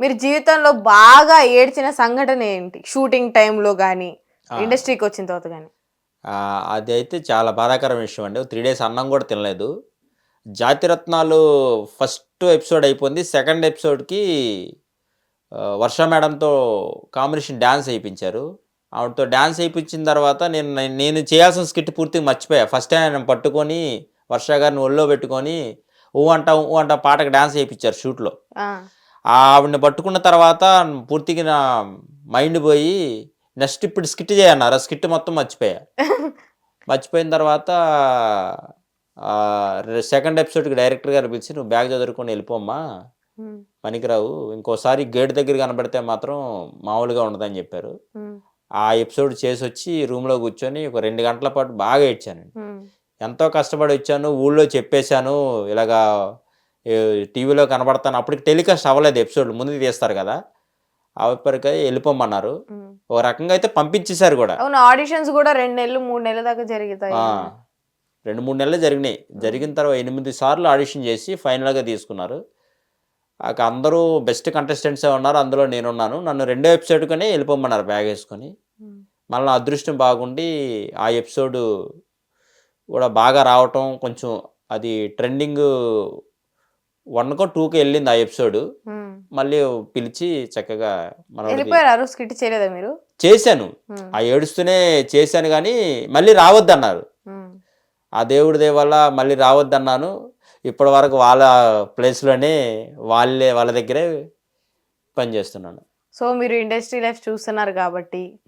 మీరు జీవితంలో బాగా ఏడ్చిన సంఘటన ఏంటి? షూటింగ్ టైంలో కానీ ఇండస్ట్రీకి వచ్చిన తర్వాత కానీ అది అయితే చాలా బాధాకరం విషయం అండి. త్రీ డేస్ అన్నం కూడా తినలేదు. జాతిరత్నాలు ఫస్ట్ ఎపిసోడ్ అయిపోయింది. సెకండ్ ఎపిసోడ్కి వర్ష మేడంతో కాంబినేషన్ డ్యాన్స్ వేయించారు. ఆవిడతో డ్యాన్స్ వేయించిన తర్వాత నేను నేను చేయాల్సిన స్కిట్ పూర్తిగా మర్చిపోయా. ఫస్ట్ టైం ఆయన పట్టుకొని వర్ష గారిని ఒళ్ళో పెట్టుకొని ఊ అంట ఊ అంట పాటకు డ్యాన్స్ వేయించారు షూట్లో. ఆవిడని పట్టుకున్న తర్వాత పూర్తిగా నా మైండ్ పోయి నెక్స్ట్ ఇప్పుడు స్కిట్ చేయన్నారు. ఆ స్కిట్ మొత్తం మర్చిపోయా. మర్చిపోయిన తర్వాత సెకండ్ ఎపిసోడ్కి డైరెక్టర్ గారు పిలిచి నువ్వు బ్యాగ్ చదువుకొని వెళ్ళిపోమ్మా. పనికిరావు. ఇంకోసారి గేట్ దగ్గర కనబడితే మాత్రం మామూలుగా ఉండదని చెప్పారు. ఆ ఎపిసోడ్ చేసి వచ్చి రూమ్లో కూర్చొని ఒక రెండు గంటల పాటు బాగా ఏడ్చానండి. ఎంతో కష్టపడి వచ్చాను ఊళ్ళో చెప్పేశాను ఇలాగా టీవీలో కనబడతాను. అప్పటికి టెలికాస్ట్ అవ్వలేదు ఎపిసోడ్. ముందు తీస్తారు కదా. అప్పటికే వెళ్ళిపోమన్నారు. ఒక రకంగా అయితే పంపించేశారు కూడా. అవును ఆడిషన్స్ కూడా రెండు నెలలు మూడు నెలల దాకా జరుగుతాయి. రెండు మూడు నెలలు జరిగినాయి. జరిగిన తర్వాత ఎనిమిది సార్లు ఆడిషన్ చేసి ఫైనల్గా తీసుకున్నారు. అందరూ బెస్ట్ కంటెస్టెంట్సే ఉన్నారు. అందులో నేనున్నాను. నన్ను రెండో ఎపిసోడ్కనే వెళ్ళిపోమన్నారు బ్యాగ్ వేసుకొని. మళ్ళీ అదృష్టం బాగుండి ఆ ఎపిసోడ్ కూడా బాగా రావటం కొంచెం అది ట్రెండింగ్ వన్కో టూకి వెళ్ళింది ఆ ఎపిసోడ్. మళ్ళీ పిలిచి చక్కగా మన స్కిట్ చేయలేదా మీరు? చేశాను. ఆ ఏడుస్తూనే చేశాను కానీ మళ్ళీ రావద్దన్నారు. ఆ దేవుడి దయ వల్ల మళ్ళీ రావద్దన్నాను. ఇప్పటి వరకు వాళ్ళ ప్లేస్లోనే వాళ్ళే వాళ్ళ దగ్గరే పనిచేస్తున్నాను. సో మీరు ఇండస్ట్రీ లైఫ్ చూస్తున్నారు కాబట్టి.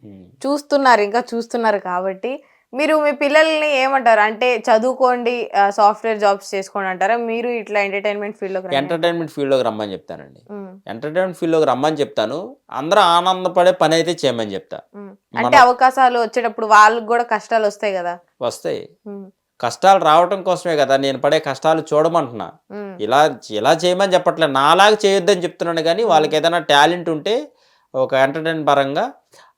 చూస్తున్నారు ఇంకా చూస్తున్నారు కాబట్టి మీరు మీ పిల్లల్ని ఏమంటారు? అంటే చదువుకోండి సాఫ్ట్వేర్ జాబ్స్ చేసుకోండి అంటారా? మీరు ఇట్లా ఎంటర్టైన్మెంట్ ఫీల్డ్లోకి రండి. ఎంటర్టైన్మెంట్ ఫీల్డ్లోకి రమ్మని చెప్తానండి. ఎంటర్టైన్మెంట్ ఫీల్డ్లోకి రమ్మని చెప్తాను. అందరూ ఆనందపడే పని అయితే చేయమని చెప్తా. అంటే అవకాశాలు వచ్చేటప్పుడు వాళ్ళకి కూడా కష్టాలు వస్తాయి కదా? వస్తాయి. కష్టాలు రావటం కోసమే కదా నేను పడే కష్టాలు చూడమంటున్నా. ఇలా ఇలా చేయమని చెప్పట్లేదు. నాలాగా చేయొద్దని చెప్తున్నాను కానీ వాళ్ళకి ఏదైనా టాలెంట్ ఉంటే ఒక ఎంటర్టైన్ పరంగా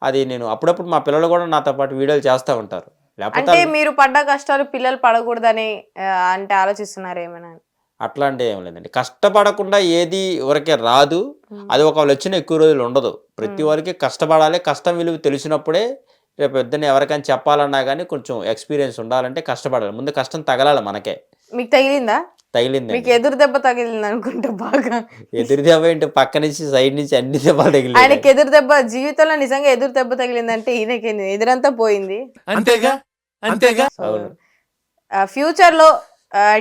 అది నేను అప్పుడప్పుడు మా పిల్లలు కూడా నాతో పాటు వీడియోలు చేస్తూ ఉంటారు. అంటే మీరు పడ్డ కష్టాలు పిల్లలు పడకూడదని అంటే ఆలోచిస్తున్నారు ఏమైనా? అట్లాంటి ఏం లేదండి. కష్టపడకుండా ఏది ఊరికే రాదు. అది ఒక వచ్చిన ఎక్కువ రోజులు ఉండదు. ప్రతి వారికి కష్టపడాలి కష్టం విలువ తెలిసినప్పుడే రేపు పొద్దున్న ఎవరికైనా చెప్పాలన్నా కానీ కొంచెం ఎక్స్పీరియన్స్ ఉండాలంటే కష్టపడాలి. ముందు కష్టం తగలాలి మనకే. మీకు తగిలిందా? తగిలింది మీకు ఎదురు దెబ్బ తగిలింది అనుకుంటా బాగా. ఎదురు దెబ్బ ఏంటి? పక్క నుంచి సైడ్ నుంచి అన్ని దెబ్బలు తగిలి ఆయనకి ఎదురు దెబ్బ జీవితంలో నిజంగా ఎదురు దెబ్బ తగిలిందంటే ఈయనకి ఎదురంతా పోయింది. అంతేగా? అంతేగా? ఫ్యూచర్లో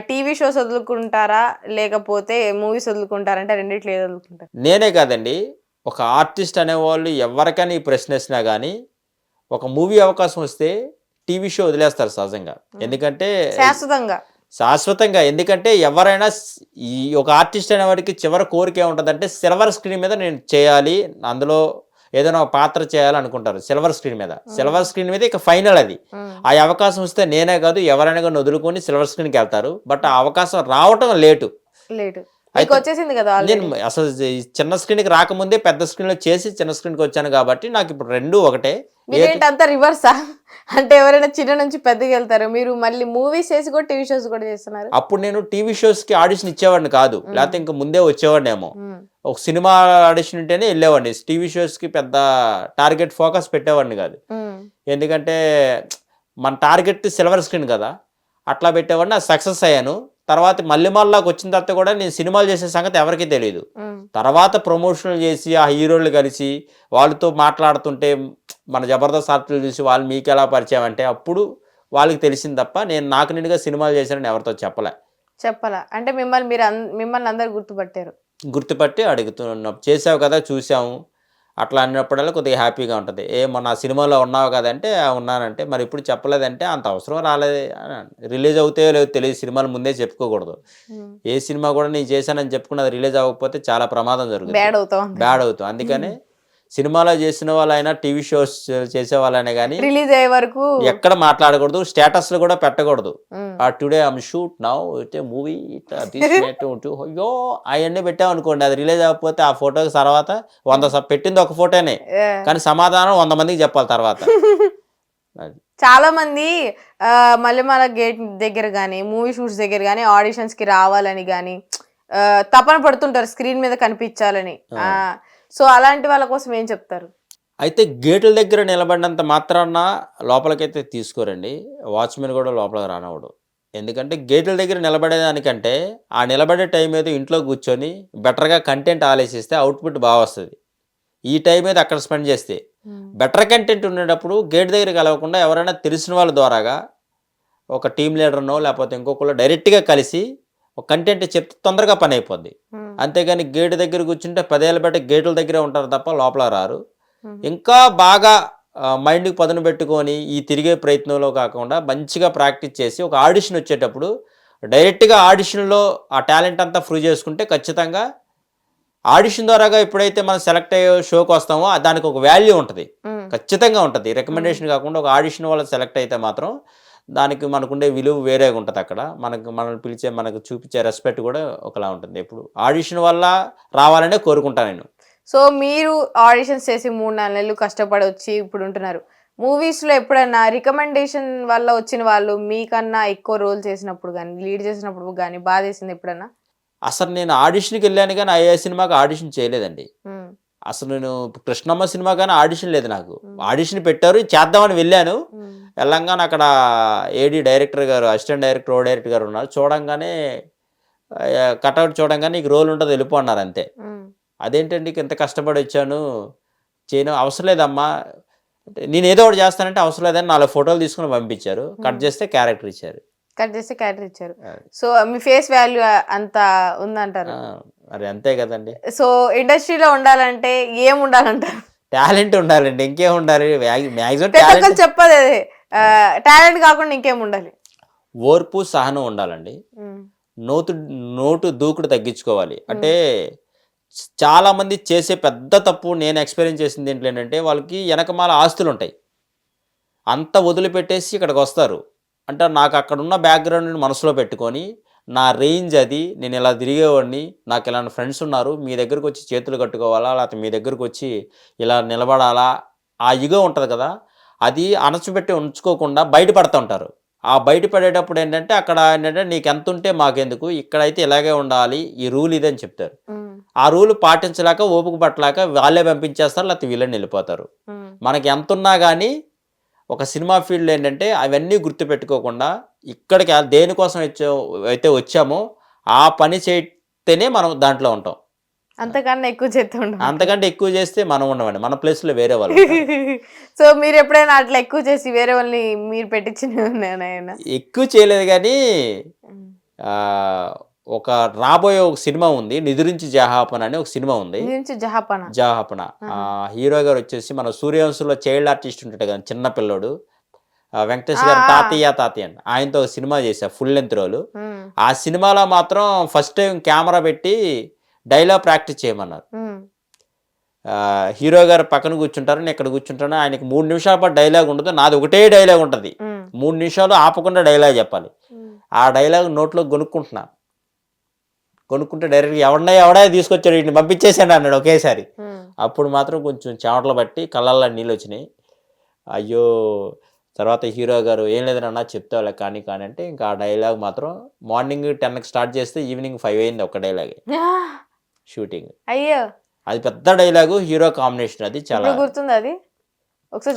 టీవీ షోస్ వదులుకుంటారా? లేకపోతే మూవీస్ వదులుకుంటారా అంటే రెండిట్లు ఏది వదులుకుంటారు? నేనే కాదండి. ఒక ఆర్టిస్ట్ అనేవాళ్ళు ఎవరికైనా ఈ ప్రశ్న వేసినా కానీ ఒక మూవీ అవకాశం వస్తే టీవీ షో వదిలేస్తారు సహజంగా. ఎందుకంటే శాశ్వతంగా. శాశ్వతంగా. ఎందుకంటే ఎవరైనా ఈ ఒక ఆర్టిస్ట్ అనేవాడికి చివరి కోరిక ఏముంటుందంటే సిల్వర్ స్క్రీన్ మీద నేను చేయాలి అందులో ఏదైనా పాత్ర చేయాలి అనుకుంటారు సిల్వర్ స్క్రీన్ మీద. సిల్వర్ స్క్రీన్ మీద ఇక ఫైనల్ అది. ఆ. అవకాశం వస్తే నేనే కాదు ఎవరైనా కానీ వదులుకొని సిల్వర్ స్క్రీన్కి వెళ్తారు. బట్ ఆ అవకాశం రావటం లేటు. లేటు. అయితే వచ్చేసింది కదా నేను. అసలు ఈ చిన్న స్క్రీన్కి రాకముందే పెద్ద స్క్రీన్లో చేసి చిన్న స్క్రీన్కి వచ్చాను కాబట్టి నాకు ఇప్పుడు రెండు ఒకటే. మీరేంటి అంతా రివర్సా అంటే ఎవరైనా చిన్న నుంచి పెద్దకి వెళ్తారు? మీరు మళ్ళీ మూవీస్ చేసి కూడా టీవీ షోస్ కూడా చేస్తున్నారు. అప్పుడు నేను టీవీ షోస్కి ఆడిషన్ ఇచ్చేవాడిని కాదు. లేకపోతే ఇంకా ముందే వచ్చేవాడినేమో. ఉమ్, ఒక సినిమా ఆడిషన్ ఉంటేనే వెళ్ళేవాడిని. టీవీ షోస్కి పెద్ద టార్గెట్ ఫోకస్ పెట్టేవాడిని కాదు. ఎందుకంటే మన టార్గెట్ సిల్వర్ స్క్రీన్ కదా. అట్లా పెట్టేవాడిని. సక్సెస్ అయ్యాను. తర్వాత మళ్ళీ మళ్ళాకి వచ్చిన తర్వాత కూడా నేను సినిమాలు చేసే సంగతి ఎవరికీ తెలియదు తర్వాత ప్రమోషన్లు చేసి ఆ హీరోలు కలిసి వాళ్ళతో మాట్లాడుతుంటే మన జబర్దస్త్ ఆర్టిస్టులు చూసి వాళ్ళు మీకు ఎలా పరిచయం అంటే అప్పుడు వాళ్ళకి తెలిసింది తప్ప నేను నాకు నిండుగా సినిమాలు చేశానని ఎవరితో చెప్పలే. చెప్పాలా? అంటే మిమ్మల్ని మీరు మిమ్మల్ని అందరు గుర్తుపట్టారు. గుర్తుపట్టి అడుగుతున్నాం చేసావు కదా చూసాము. అట్లా అన్నప్పుడల్లా కొద్దిగా హ్యాపీగా ఉంటుంది. ఏ మొన్న సినిమాలో ఉన్నావు కదంటే "ఆ, ఉన్నానంటే మరి ఇప్పుడు చెప్పలేదంటే అంత అవసరం రాలేదు రిలీజ్ అవుతాయో లేదో తెలియదు. సినిమాలు ముందే చెప్పుకోకూడదు. ఏ సినిమా కూడా నేను చేశానని చెప్పుకున్నది రిలీజ్ అవ్వకపోతే చాలా ప్రమాదం జరుగుతుంది. బ్యాడ్ అవుతాం బ్యాడ్ అవుతుంది అందుకనే సినిమాలో చేసిన వాళ్ళైనా టీవీ షోస్ చేసే వాళ్ళైనా కానీ రిలీజ్ అయ్యే వరకు ఎక్కడ మాట్లాడకూడదు స్టేటస్లు కూడా పెట్టకూడదు. ఆ today I'm shoot now it movie అయ్యో అవన్నీ పెట్టాం అనుకోండి అది రిలీజ్ అవ్వకపోతే ఆ ఫోటోకి తర్వాత వంద పెట్టింది ఒక ఫోటోనే. కానీ సమాధానం వంద మందికి చెప్పాలి తర్వాత. చాలా మంది మల్లెమాల గేట్ దగ్గర కానీ మూవీ షూట్స్ దగ్గర కానీ ఆడిషన్స్కి రావాలని కానీ తపన పడుతుంటారు స్క్రీన్ మీద కనిపించాలని. ఆ, సో అలాంటి వాళ్ళ కోసం ఏం చెప్తారు? అయితే గేట్ల దగ్గర నిలబడినంత మాత్రాన లోపలికైతే తీసుకోరండి. వాచ్మెన్ కూడా లోపలికి రానవడు ఎందుకంటే గేట్ల దగ్గర నిలబడేదానికంటే ఆ నిలబడే టైం ఏదో ఇంట్లో కూర్చొని బెటర్గా కంటెంట్ ఆలోచిస్తే అవుట్పుట్ బాగా వస్తుంది. ఈ టైం ఏదో అక్కడ స్పెండ్ చేస్తే. బెటర్ కంటెంట్ ఉండేటప్పుడు గేట్ దగ్గరికి కలవకుండా ఎవరైనా తెలిసిన వాళ్ళ ద్వారాగా ఒక టీం లీడర్నో లేకపోతే ఇంకొకళ్ళు డైరెక్ట్గా కలిసి ఒక కంటెంట్ చెప్తే తొందరగా పని అయిపోద్ది. అంతేగాని గేటు దగ్గర కూర్చుంటే పదేళ్ళ బట్టి గేట్ల దగ్గరే ఉంటారు తప్ప లోపల రారు. ఇంకా బాగా మైండ్కి పదును పెట్టుకొని ఈ తిరిగే ప్రయత్నంలో కాకుండా మంచిగా ప్రాక్టీస్ చేసి ఒక ఆడిషన్ వచ్చేటప్పుడు డైరెక్ట్గా ఆడిషన్లో ఆ టాలెంట్ అంతా ఫ్రూ చేసుకుంటే ఖచ్చితంగా ఆడిషన్ ద్వారాగా ఎప్పుడైతే మనం సెలెక్ట్ అయ్యే షోకి వస్తామో దానికి ఒక వాల్యూ ఉంటుంది. ఖచ్చితంగా ఉంటుంది. రికమెండేషన్ కాకుండా ఒక ఆడిషన్ వల్ల సెలెక్ట్ అయితే మాత్రం దానికి మనకుండే విలువ వేరేగా ఉంటుంది అక్కడ. మనకు మనల్ని పిలిచే మనకు చూపించే రెస్పెక్ట్ కూడా ఒకలా ఉంటుంది. ఇప్పుడు ఆడిషన్ వల్ల రావాలనే కోరుకుంటాను నేను. సో మీరు ఆడిషన్స్ చేసి మూడు నాలుగు నెలలు కష్టపడి వచ్చి ఇప్పుడు ఉంటున్నారు. మూవీస్లో ఎప్పుడైనా రికమెండేషన్ వల్ల వచ్చిన వాళ్ళు మీకన్నా ఎక్కువ రోల్ చేసినప్పుడు కానీ లీడ్ చేసినప్పుడు కానీ బాధ వేసింది ఎప్పుడన్నా? అసలు నేను ఆడిషన్కి వెళ్ళాను కానీ ఏ సినిమాకి ఆడిషన్ చేయలేదండి. అసలు నేను కృష్ణమ్మ సినిమా కానీ ఆడిషన్ లేదు నాకు. ఆడిషన్ పెట్టారు చేద్దామని వెళ్ళాను. వెళ్ళంగానే అక్కడ ఏడి డైరెక్టర్ గారు అసిస్టెంట్ డైరెక్టర్ ఓ డైరెక్టర్ గారు ఉన్నారు. చూడంగానే కటౌట్ చూడంగానే నీకు రోల్ ఉంటుంది వెళ్ళిపో అన్నారు అంతే. అదేంటండి ఇంత కష్టపడి వచ్చాను? చేయను అవసరం లేదమ్మా. నేను ఏదో ఒకటి చేస్తానంటే అవసరం లేదని నాలుగు ఫోటోలు తీసుకుని పంపించారు. కట్ చేస్తే క్యారెక్టర్ ఇచ్చారు. కట్ చేస్తే క్యారెక్టర్ ఇచ్చారు. సో మీ ఫేస్ వాల్యూ అంత ఉందంటారు. మరి అంతే కదండి. సో ఇండస్ట్రీలో ఉండాలంటే ఏం ఉండాలంటారు టాలెంట్ ఉండాలండి ఇంకేం ఉండాలి? మ్యాక్సిమం టాలెంట్ చెప్పదు అదే. టాలెంట్ కాకుండా ఇంకేం ఉండాలి? ఓర్పు సహనం ఉండాలండి. నోటు నోటు దూకుడు తగ్గించుకోవాలి. అంటే చాలా మంది చేసే పెద్ద తప్పు నేను ఎక్స్పీరియన్స్ చేసింది ఏంటి ఏంటంటే వాళ్ళకి వెనకమాల ఆస్తులు ఉంటాయి. అంత వదిలిపెట్టేసి ఇక్కడికి వస్తారు. అంటే నాకు అక్కడ ఉన్న బ్యాక్గ్రౌండ్ని మనసులో పెట్టుకొని నా రేంజ్ అది నేను ఇలా తిరిగేవాడిని నాకు ఇలాంటి ఫ్రెండ్స్ ఉన్నారు మీ దగ్గరకు వచ్చి చేతులు కట్టుకోవాలా లేకపోతే మీ దగ్గరకు వచ్చి ఇలా నిలబడాలా? ఆ ఇగో ఉంటుంది కదా అది అణచిపెట్టి ఉంచుకోకుండా బయటపడుతూ ఉంటారు. ఆ బయటపడేటప్పుడు ఏంటంటే అక్కడ ఏంటంటే నీకు ఎంత ఉంటే మాకెందుకు ఇక్కడైతే ఇలాగే ఉండాలి ఈ రూల్ ఇదని చెప్తారు. ఆ రూల్ పాటించలేక ఓపిక పట్టలేక వాళ్ళే పంపించేస్తారు లేకపోతే వీళ్ళని వెళ్ళిపోతారు మనకి ఎంత ఉన్నా కానీ ఒక సినిమా ఫీల్డ్ ఏంటంటే అవన్నీ గుర్తుపెట్టుకోకుండా ఇక్కడికి దేనికోసం అయితే వచ్చామో ఆ పని చేస్తేనే మనం దాంట్లో ఉంటాం. అంతకన్నా ఎక్కువ చేస్తూ అంతకంటే ఎక్కువ చేస్తే మనం ఉండమండి. మన ప్లేస్లో వేరే వాళ్ళు. సో మీరు ఎప్పుడైనా అట్లా ఎక్కువ చేసి వేరే వాళ్ళని మీరు ఉన్నాయన్నా ఎక్కువ చేయలేదు కానీ ఒక రాబోయే ఒక సినిమా ఉంది. నిదురించి జహాపన అని ఒక సినిమా ఉంది. జహాపన? జహాపన. హీరో గారు వచ్చేసి మన సూర్యవంశంలో చైల్డ్ ఆర్టిస్ట్ ఉంటాడు కదా చిన్న పిల్లోడు. వెంకటేష్ గారు. తాతయ్య తాతయ్య అని ఆయనతో ఒక సినిమా చేశా ఫుల్ లెంత్ రోలు ఆ సినిమాలో మాత్రం ఫస్ట్ టైం కెమెరా పెట్టి డైలాగ్ ప్రాక్టీస్ చేయమన్నారు. హీరో గారు పక్కన కూర్చుంటారు నేను ఇక్కడ కూర్చుంటాను ఆయనకి మూడు నిమిషాల పాటు డైలాగ్ ఉండదు నాది ఒకటే డైలాగ్ ఉంటుంది. మూడు నిమిషాలు ఆపకుండా డైలాగ్ చెప్పాలి. ఆ డైలాగ్ నోట్లో కొనుక్కుంటున్నా కొనుక్కుంటే డైరెక్ట్ ఎవడన్నా ఎవడా తీసుకొచ్చాడు వీటిని పంపించేసాడు అన్నాడు ఒకేసారి. అప్పుడు మాత్రం కొంచెం చెమటలు బట్టి కళ్ళల్లో నీళ్ళు వచ్చినాయి. అయ్యో తర్వాత హీరో గారు ఏం లేదన్నా చెప్తావులే కానీ కానీ అంటే ఇంకా ఆ డైలాగ్ మాత్రం మార్నింగ్ టెన్కి స్టార్ట్ చేస్తే ఈవినింగ్ ఫైవ్ అయింది ఒక డైలాగ్. షూటింగ్. అయ్యో! అది పెద్ద డైలాగు హీరో కాంబినేషన్ అది చాలా. గుర్తుంది అది?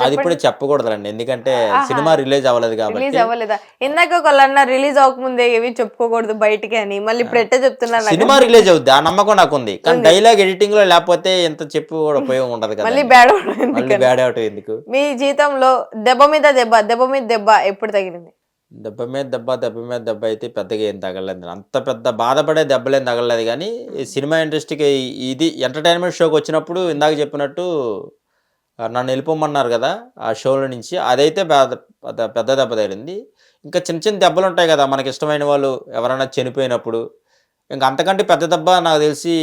అది ఇప్పుడు చెప్పకూడదండి ఎందుకంటే. సినిమా రిలీజ్ అవ్వలేదు రిలీజ్ కాబట్టి అవ్వలేదా? ఇందాక ఒకళ్ళు అన్న రిలీజ్ అవ్వకముందే ఏవి చెప్పుకోకూడదు బయటికి అని. మళ్ళీ ఇప్పుడు ఎట్టే చెప్తున్నారు నాకు సినిమా రిలీజ్ అవుద్ది. ఆ నమ్మకం నాకు ఉంది. కానీ. డైలాగ్ ఎడిటింగ్లో లేకపోతే ఎంత చెప్పు కూడా ఉపయోగం ఉండదు కదా మళ్ళీ బ్యాడ్ మళ్ళీ బ్యాడ్ అవుట్ ఎందుకు? మీ జీవితంలో దెబ్బ మీద దెబ్బ దెబ్బ మీద దెబ్బ ఎప్పుడు తగిలింది? దెబ్బ మీద దెబ్బ దెబ్బ మీద దెబ్బ అయితే పెద్దగా ఏం తగలలేదు. అంత పెద్ద బాధపడే దెబ్బలేం తగలలేదు కానీ ఈ సినిమా ఇండస్ట్రీకి ఇది ఎంటర్టైన్మెంట్ షోకి వచ్చినప్పుడు ఇందాక చెప్పినట్టు నన్ను వెళ్ళిపోమన్నారు కదా ఆ షోల నుంచి. అదైతే పెద్ద పెద్ద దెబ్బ తగిలింది. ఇంకా చిన్న చిన్న దెబ్బలు ఉంటాయి కదా మనకి ఇష్టమైన వాళ్ళు ఎవరైనా చనిపోయినప్పుడు. ఇంకా అంతకంటే పెద్ద దెబ్బ నాకు తెలిసి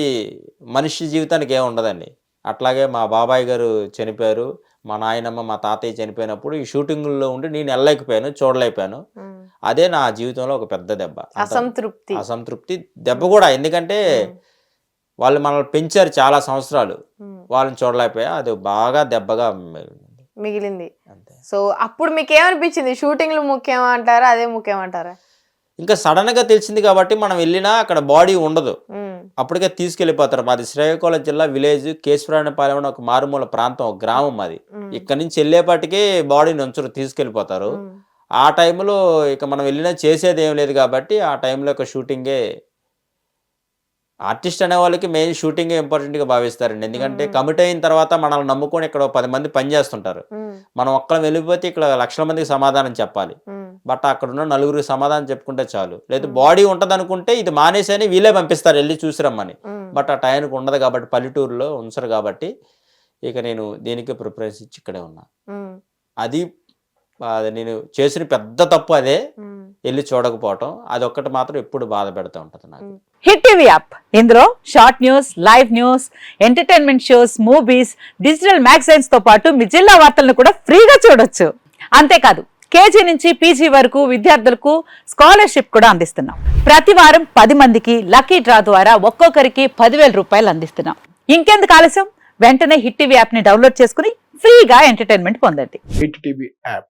మనిషి జీవితానికి ఏమి ఉండదండి. అట్లాగే మా బాబాయ్ గారు చనిపోయారు. మా నాయనమ్మ మా తాతయ్య చనిపోయినప్పుడు ఈ షూటింగుల్లో ఉండి నేను వెళ్ళలేకపోయాను చూడలేకపోయాను. అదే నా జీవితంలో ఒక పెద్ద దెబ్బ. అసంతృప్తి. అసంతృప్తి దెబ్బ కూడా. ఎందుకంటే వాళ్ళు మనల్ని పెంచారు చాలా సంవత్సరాలు. వాళ్ళని చూడలేకపోయా అది బాగా దెబ్బగా మిగిలింది. సో అప్పుడు మీకు ఏమనిపించింది షూటింగ్లు ముఖ్యం అంటారా? అదే ముఖ్యం అంటారా? ఇంకా సడన్గా తెలిసింది కాబట్టి మనం వెళ్ళినా అక్కడ బాడీ ఉండదు. అప్పటికే తీసుకెళ్ళిపోతారు. మాది శ్రీకాకుళం జిల్లా విలేజ్ కేశపురాణపాలెం అని ఒక మారుమూల ప్రాంతం ఒక గ్రామం అది ఇక్కడ నుంచి వెళ్ళేపాటికి బాడీని ఉంచరు తీసుకెళ్ళిపోతారు. ఉమ్, ఆ టైంలో ఇక మనం వెళ్ళినా చేసేది ఏం లేదు కాబట్టి ఆ టైంలో ఒక షూటింగే ఆర్టిస్ట్ అనే వాళ్ళకి మెయిన్ షూటింగే ఇంపార్టెంట్గా భావిస్తారండి. ఎందుకంటే. కమిట్ అయిన తర్వాత మనల్ని నమ్ముకొని ఇక్కడ పది మంది పని చేస్తుంటారు. ఉమ్, మనం ఒక్కరం వెళ్ళిపోతే ఇక్కడ లక్షల మందికి సమాధానం చెప్పాలి. బట్ అక్కడ ఉన్న నలుగురికి సమాధానం చెప్పుకుంటే చాలు. లేదు. బాడీ ఉంటుంది అనుకుంటే ఇది మానేసని వీళ్ళే పంపిస్తారు వెళ్ళి చూసిరమ్మని. బట్ ఆ టైంకి ఉండదు కాబట్టి పల్లెటూరులో ఉంచరు కాబట్టి ఇక నేను దీనికి ప్రిఫరెన్స్ ఇచ్చి ఇక్కడే ఉన్నా. అది నేను చేసిన పెద్ద తప్పు అదే. వెళ్ళి చూడకపోవటం అది ఒక్కటి మాత్రం ఎప్పుడు బాధ పెడతా ఉంటుంది నాకు. Hit TV app. ఇందులో short news live news entertainment shows movies digital మ్యాగజైన్స్తో పాటు మీ జిల్లా వార్తలను కూడా ఫ్రీగా చూడొచ్చు. అంతేకాదు కేజీ నుంచి పీజీ వరకు విద్యార్థులకు స్కాలర్షిప్ కూడా అందిస్తున్నాం. ప్రతి వారం పది మందికి లక్కీ డ్రా ద్వారా ఒక్కొక్కరికి పదివేల రూపాయలు అందిస్తున్నాం. ఇంకెందుకు ఆలస్యం? వెంటనే హిట్ టీవీ యాప్ని డౌన్లోడ్ చేసుకుని ఫ్రీగా ఎంటర్టైన్మెంట్ పొందండి. Hit TV app.